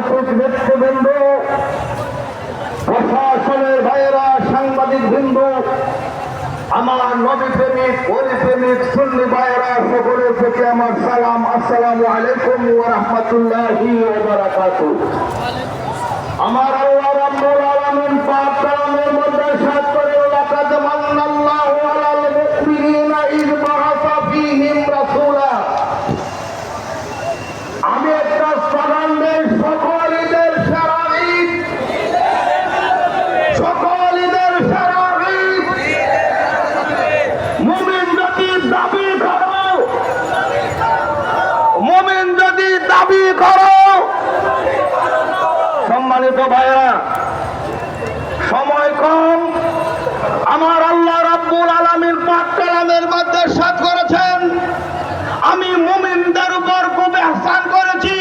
রাজনৈতিক নেতৃবৃন্দ, প্রশাসনের ভাইয়েরা সাংবাদিক বৃন্দ আমার নবী প্রেমিক অলি প্রেমিক সুন্নি ভাইয়েরা, সকলের প্রতি আমার সালাম, আসসালামু আলাইকুম ওয়া রাহমাতুল্লাহি ওয়া বারাকাতুহু। আমার আল্লাহ রাব্বুল সম্মানিত ভাইরা সময় কম। আমার আল্লাহ রাব্বুল আলমীর পাক কালামের মধ্যে সাত করেছেন। আমি মুমিনদের উপর খুব আহসান করেছি।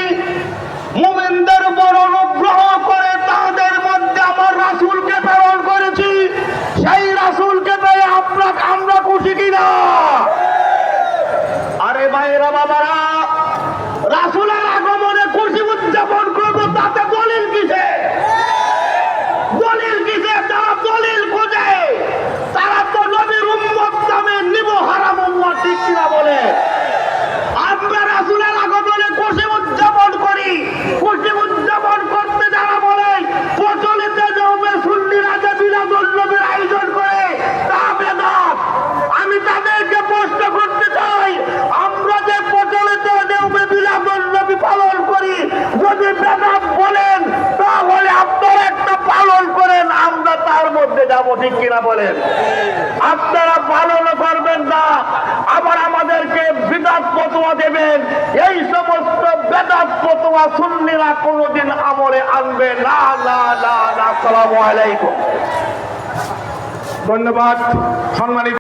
দলিল কিসে যাব, ঠিক কিনা বলেন? আপনারা পালন করবেন না, আবার আমাদেরকে বিদাত পতোয়া দেবেন। এই সমস্ত বেদাত পতোয়া সুন্নিরা কোনোদিন আমলে আনবে না না না না। আলাইকুম। ধন্যবাদ। সম্মানিত